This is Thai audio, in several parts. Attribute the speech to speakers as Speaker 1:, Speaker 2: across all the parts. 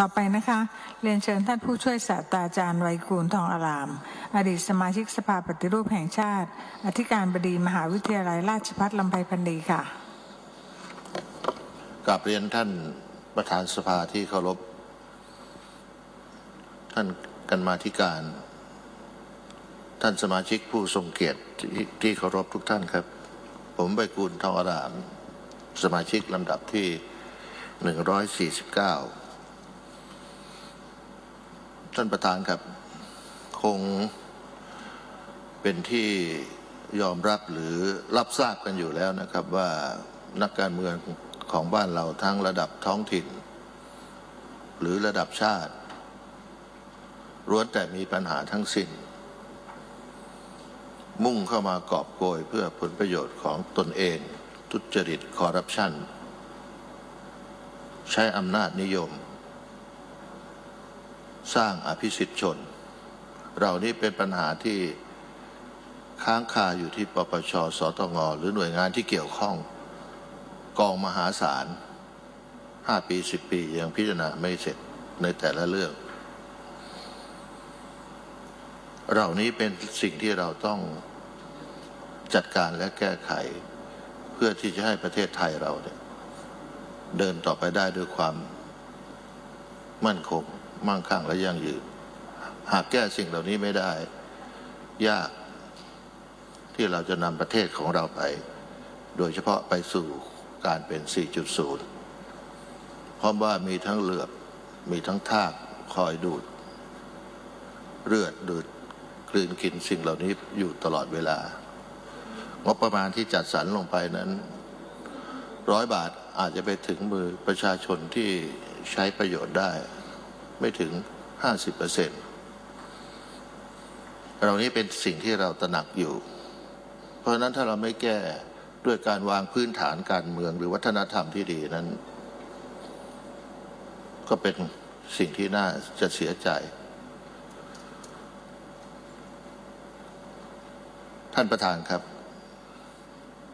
Speaker 1: ต่อไปนะคะ เรียนเชิญท่านผู้ช่วยศาสตราจารย์ไวยกูลทองอาราม อดีตสมาชิกสภาปฏิรูปแห่งชาติ อธิการบดีมหาวิทยาลัยราชภัฏลำไพพันดีค่ะ
Speaker 2: กราบเรียนท่านประธานสภาที่เคารพ ท่านกันมาธิการ ท่านสมาชิกผู้ทรงเกียรติที่เคารพทุกท่านครับ ผมใบกุลทองอาราม สมาชิกลำดับที่ 149 ท่านประธานครับ คงเป็นที่ยอมรับหรือรับทราบกันอยู่แล้วนะครับว่านักการเมืองของบ้านเราทั้งระดับท้องถิ่น หรือระดับชาติล้วนแต่มีปัญหาทั้งสิ้น มุ่งเข้ามากอบโกยเพื่อผลประโยชน์ของตนเอง ทุจริตคอร์รัปชัน ใช้อำนาจนิยม สร้างอภิสิทธิชน เรานี่เป็นปัญหาที่ค้างคาอยู่ที่ปปช สตง หรือหน่วยงานที่เกี่ยวข้องกองมหาศาลห้าปีสิบปียังพิจารณาไม่เสร็จในแต่ละเรื่อง เหล่านี้เป็นสิ่งที่เราต้องจัดการและแก้ไข เพื่อที่จะให้ประเทศไทยเราเนี่ยเดินต่อไปได้ด้วยความมั่นคง มั่งคั่งและยั่งยืน หากแก้สิ่งเหล่านี้ไม่ได้ ยากที่เราจะนำประเทศของเราไป โดยเฉพาะไปสู่การเป็น 4.0 เพราะว่ามีทั้งเหลือบมีทั้งทากคอยดูด เลือดดูดกลืนกินสิ่งเหล่านี้อยู่ตลอดเวลา งบประมาณที่จัดสรรลงไปนั้นร้อยบาทอาจจะไปถึงมือประชาชนที่ใช้ประโยชน์ได้ ไม่ถึง 50เปอร์เซ็นต์เหล่านี้เป็นสิ่งที่เราตระหนักอยู่ เพราะฉะนั้นถ้าเราไม่แก้ด้วยการวางพื้นฐานการเมืองหรือวัฒนธรรมที่ดีนั้น ก็เป็นสิ่งที่น่าจะเสียใจ ท่านประธานครับ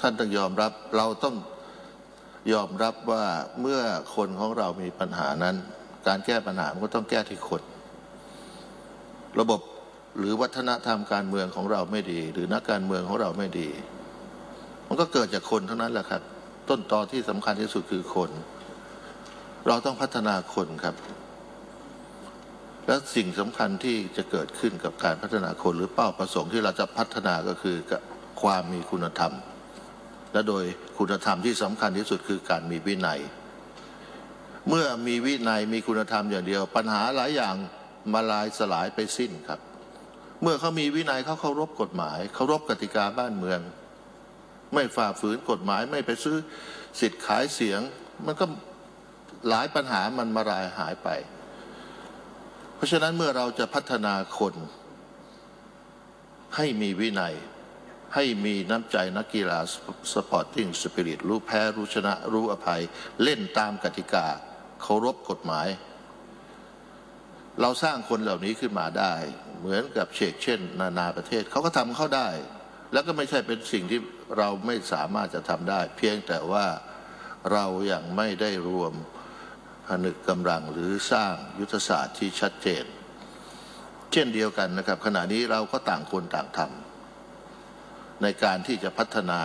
Speaker 2: ท่านต้องยอมรับเราต้องยอมรับว่าเมื่อคนของเรามีปัญหานั้น การแก้ปัญหามันก็ต้องแก้ที่คน ระบบหรือวัฒนธรรมการเมืองของเราไม่ดี หรือนักการเมืองของเราไม่ดี มันก็เกิดจากคนเท่านั้นแหละครับ ต้นตอที่สำคัญที่สุดคือคน เราต้องพัฒนาคนครับ และสิ่งสำคัญที่จะเกิดขึ้นกับการพัฒนาคนหรือเป้าประสงค์ที่เราจะพัฒนาก็คือความมีคุณธรรม และโดยคุณธรรมที่สำคัญที่สุดคือการมีวินัย เมื่อมีวินัยมีคุณธรรมอย่างเดียว ปัญหาหลายอย่างมาลายสลายไปสิ้นครับ เมื่อเขามีวินัยเขาเคารพกฎหมายเคารพกติกาบ้านเมือง ไม่ฝ่าฝืนกฎหมายไม่ไปซื้อสิทธิ์ขายเสียง มันก็หลายปัญหามันมาลายหายไป เพราะฉะนั้นเมื่อเราจะพัฒนาคนให้มีวินัยให้มีน้ำใจนักกีฬาสปอร์ติ้งสปิริตรู้แพ้ รู้ชนะ รู้อภัย เล่นตามกติกา เคารพกฎหมาย เราสร้างคนเหล่านี้ขึ้นมาได้ เหมือนกับเชกเช่น นานาประเทศเขาก็ทำเข้าได้ แล้วก็ไม่ใช่เป็นสิ่งที่เราไม่สามารถจะทำได้ เพียงแต่ว่าเรายัางไม่ได้รวมผนึกกำลังหรือสร้างยุทธศาสตร์ที่ชัดเจน เช่นเดียวกันนะครับ ขณะนี้เราก็ต่างคนต่างทำในการที่จะพัฒนา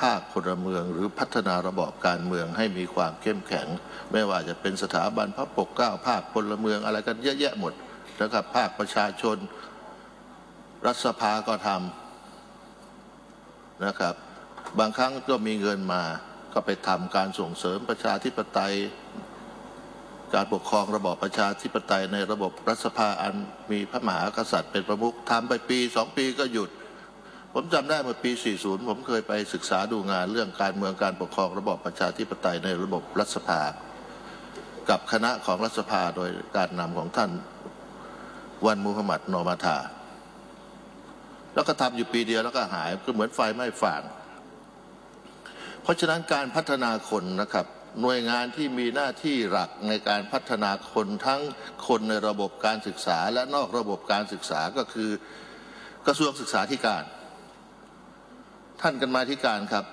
Speaker 2: ภาคพลเมืองหรือพัฒนาระบอบการเมืองให้มีความเข้มแข็ง ไม่ว่าจะเป็นสถาบันพระปกเกล้าภาคพลเมืองอะไรกันเยอะแยะหมดนะครับภาคประชาชน รัฐสภาก็ทำนะครับ บางครั้งก็มีเงินมาก็ไปทำการส่งเสริมประชาธิปไตย การปกครองระบอบประชาธิปไตยในระบบรัฐสภาอันมีพระมหากษัตริย์เป็นประมุขทำไปปีสองปีก็หยุด ผมจำได้เมื่อปี 40 ผมเคยไปศึกษาดูงานเรื่องการเมืองการปกครองระบอบประชาธิปไตยในระบบรัฐสภา กับคณะของรัฐสภาโดยการนำของท่านวันมูฮัมหมัดนอมาธาแล้วก็ทำอยู่ปีเดียวแล้วก็หายก็เหมือนไฟไหม้ฟางเพราะฉะนั้นการพัฒนาคนนะครับ หน่วยงานที่มีหน้าที่หลักในการพัฒนาคนทั้งคนในระบบการศึกษาและนอกระบบการศึกษาก็คือกระทรวงศึกษาธิการ ท่านกันมาธิการครับ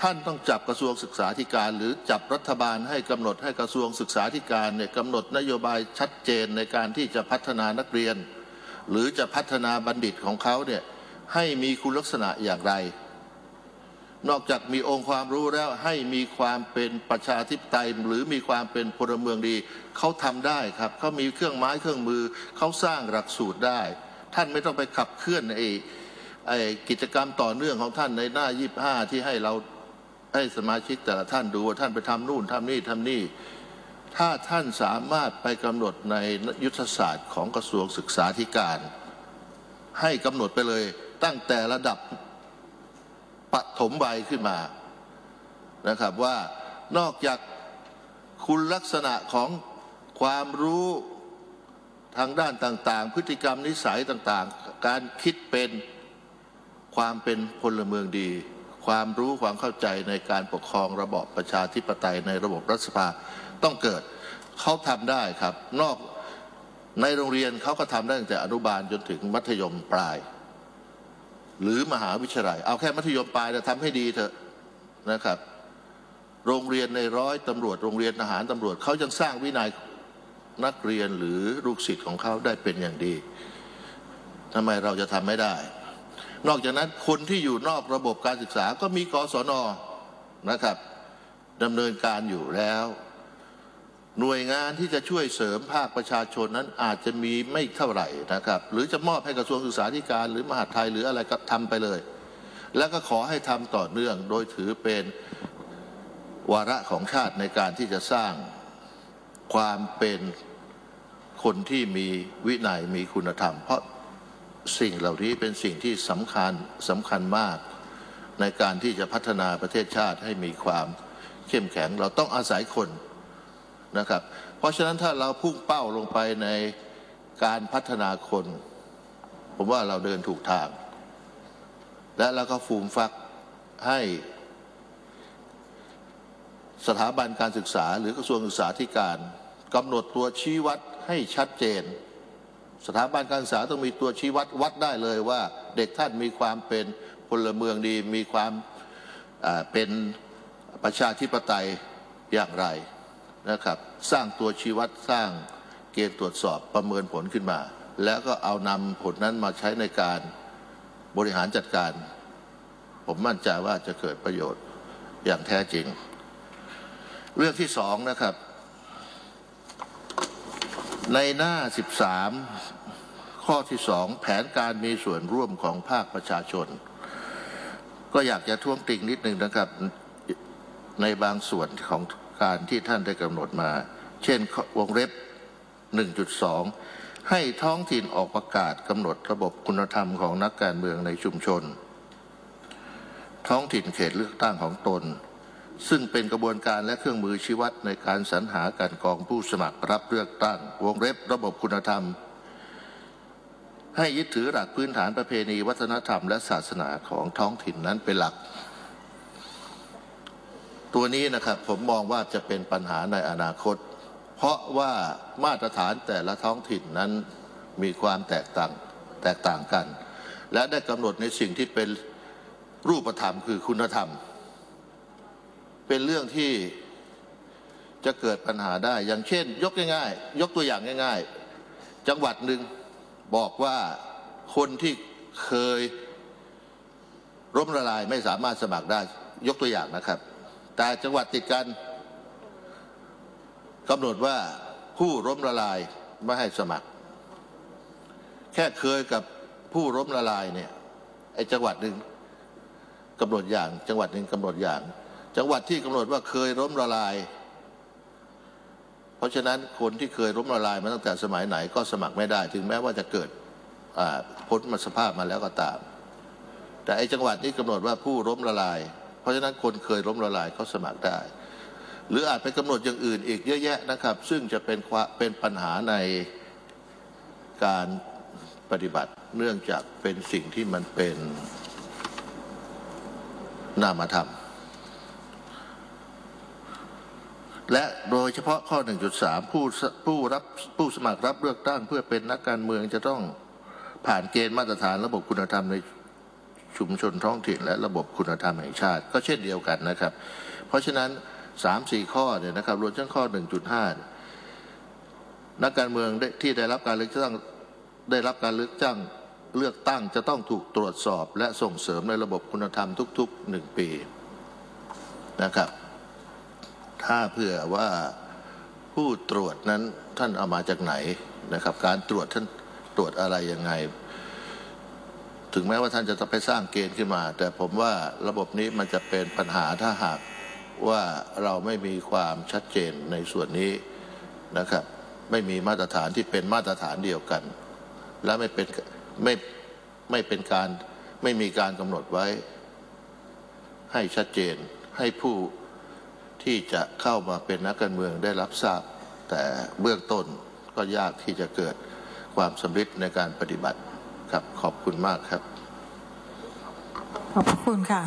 Speaker 2: ท่านต้องจับกระทรวงศึกษาธิการ หรือจับรัฐบาลให้กำหนดให้กระทรวงศึกษาธิการเนี่ยกำหนดนโยบายชัดเจนในการที่จะพัฒนานักเรียน หรือจะพัฒนาบัณฑิตของเขาเนี่ยให้มีคุณลักษณะอย่างไร นอกจากมีองค์ความรู้แล้วให้มีความเป็นประชาธิปไตยหรือมีความเป็นพลเมืองดีเขาทำได้ครับเขามีเครื่องไม้เครื่องมือเขาสร้างหลักสูตรได้ ท่านไม่ต้องไปขับเคลื่อนไอ้ ไอ้กิจกรรมต่อเนื่องของท่านในหน้า25ที่ให้เราให้สมาชิกแต่ละท่านดูว่าท่านไปทำนู่นทำนี่ทำนี่ ถ้าท่านสามารถไปกำหนดในยุทธศาสตร์ของกระทรวงศึกษาธิการ ให้กำหนดไปเลยตั้งแต่ระดับปฐมวัยขึ้นมานะครับว่านอกจากคุณลักษณะของความรู้ทางด้านต่างๆ พฤติกรรมนิสัยต่างๆ การคิดเป็น ความเป็นพลเมืองดี ความรู้ความเข้าใจในการปกครองระบอบประชาธิปไตยในระบบรัฐสภาต้องเกิดเขาทำได้ครับ นอกในโรงเรียนเขาก็ทำได้ตั้งแต่อนุบาลจนถึงมัธยมปลาย หรือมหาวิทยาลัย เอาแค่มัธยมปลายแต่ทำให้ดีเถอะนะครับ โรงเรียนในร้อยตำรวจโรงเรียนทหารตำรวจเขายังสร้างวินัยนักเรียนหรือลูกศิษย์ของเขาได้เป็นอย่างดีทำไมเราจะทำไม่ได้ นอกจากนั้นคนที่อยู่นอกระบบการศึกษาก็มีกศนนะครับดำเนินการอยู่แล้ว หน่วยงานที่จะช่วยเสริมภาคประชาชนนั้นอาจจะมีไม่เท่าไหร่นะครับ หรือจะมอบให้กระทรวงศึกษาธิการ หรือมหาดไทยหรืออะไรก็ทำไปเลย แล้วก็ขอให้ทำต่อเนื่อง โดยถือเป็นวาระของชาติในการที่จะสร้างความเป็นคนที่มีวินัยมีคุณธรรม เพราะ สิ่งเหล่านี้เป็นสิ่งที่สำคัญสำคัญมาก ในการที่จะพัฒนาประเทศชาติให้มีความเข้มแข็ง เราต้องอาศัยคนนะครับ เพราะฉะนั้นถ้าเราพุ่งเป้าลงไปในการพัฒนาคน ผมว่าเราเดินถูกทาง และเราก็ฟูมฟักให้สถาบันการศึกษาหรือกระทรวงศึกษาธิการกำหนดตัวชี้วัดให้ชัดเจน สถาบันการศึกษาต้องมีตัวชี้วัดวัดได้เลยว่า เด็กท่านมีความเป็นพลเมืองดี มีความเป็นประชาธิปไตยอย่างไรนะครับ สร้างตัวชี้วัดสร้างเกณฑ์ตรวจสอบประเมินผลขึ้นมา แล้วก็เอานำผลนั้นมาใช้ในการบริหารจัดการ ผมมั่นใจว่าจะเกิดประโยชน์อย่างแท้จริง เรื่องที่สองนะครับ ในหน้า 13 ข้อที่สองแผนการมีส่วนร่วมของภาคประชาชน ก็อยากจะท้วงติงนิดนึงนะครับในบางส่วนของการที่ท่านได้กำหนดมา เช่นวงเล็บ 1.2 ให้ท้องถิ่นออกประกาศกำหนดระบบคุณธรรมของนักการเมืองในชุมชน ท้องถิ่นเขตเลือกตั้งของตน ซึ่งเป็นกระบวนการและเครื่องมือชี้วัดในการสรรหาการกองผู้สมัครรับเลือกตั้ง วงเล็บระบบคุณธรรม ให้ยึดถือหลักพื้นฐานประเพณีวัฒนธรรมและศาสนาของท้องถิ่นนั้นเป็นหลัก ตัวนี้นะครับผมมองว่าจะเป็นปัญหาในอนาคต เพราะว่ามาตรฐานแต่ละท้องถิ่นนั้นมีความแตกต่างแตกต่างกัน และได้กำหนดในสิ่งที่เป็นรูปธรรมคือคุณธรรม เป็นเรื่องที่จะเกิดปัญหาได้ อย่างเช่น ยกง่ายๆ ยกตัวอย่างง่าย ๆ จังหวัดหนึ่งบอกว่าคนที่เคยร่มละลายไม่สามารถสมัครได้ ยกตัวอย่างนะครับ แต่จังหวัดติดกันกำหนดว่าผู้ล้มละลายไม่ให้สมัคร แค่เคยกับผู้ล้มละลายเนี่ยไอ้จังหวัดหนึ่งกำหนดอย่าง จังหวัดหนึ่งกำหนดอย่าง จังหวัดที่กำหนดว่าเคยล้มละลาย เพราะฉะนั้นคนที่เคยล้มละลายมาตั้งแต่สมัยไหนก็สมัครไม่ได้ ถึงแม้ว่าจะเกิดพ้นมาสภาพมาแล้วก็ตาม แต่ไอ้จังหวัดนี้กำหนดว่าผู้ล้มละลาย เพราะฉะนั้นคนเคยล้มละลายก็สมัครได้ หรืออาจไปกำหนดอย่างอื่นอีกเยอะแยะนะครับ ซึ่งจะเป็นความเป็นปัญหาในการปฏิบัติเนื่องจากเป็นสิ่งที่มันเป็นนามธรรม และโดยเฉพาะข้อ 1.3 ผู้ผู้รับผู้สมัครรับเลือกตั้งเพื่อเป็นนักการเมืองจะต้องผ่านเกณฑ์มาตรฐานระบบคุณธรรมในชุมชนท้องถิ่น และระบบคุณธรรมแห่งชาติ ก็เช่นเดียวกันนะครับ เพราะฉะนั้นสามสี่ข้อเนี่ยนะครับรวมทั้งข้อ 1.5 นักการเมืองที่ได้รับการเลือกตั้งได้รับการเลือกตั้งเลือกตั้งจะต้องถูกตรวจสอบ และส่งเสริมในระบบคุณธรรมทุกๆหนึ่งปีนะครับ ถ้าเผื่อว่าผู้ตรวจนั้นท่านเอามาจากไหนนะครับ การตรวจท่านตรวจอะไรยังไง ถึงแม้ว่าท่านจะไปสร้างเกณฑ์ขึ้นมา แต่ผมว่าระบบนี้มันจะเป็นปัญหาถ้าหากว่าเราไม่มีความชัดเจนในส่วนนี้นะครับ ไม่มีมาตรฐานที่เป็นมาตรฐานเดียวกัน และไม่เป็นไม่ไม่เป็นการไม่มีการกำหนดไว้ให้ชัดเจนให้ผู้ ที่จะเข้ามาเป็นนักการเมืองได้รับทราบ แต่เบื้องต้นก็ยากที่จะเกิดความสำเร็จในการปฏิบัติครับขอบคุณมากครับ
Speaker 1: ขอบพระคุณค่ะ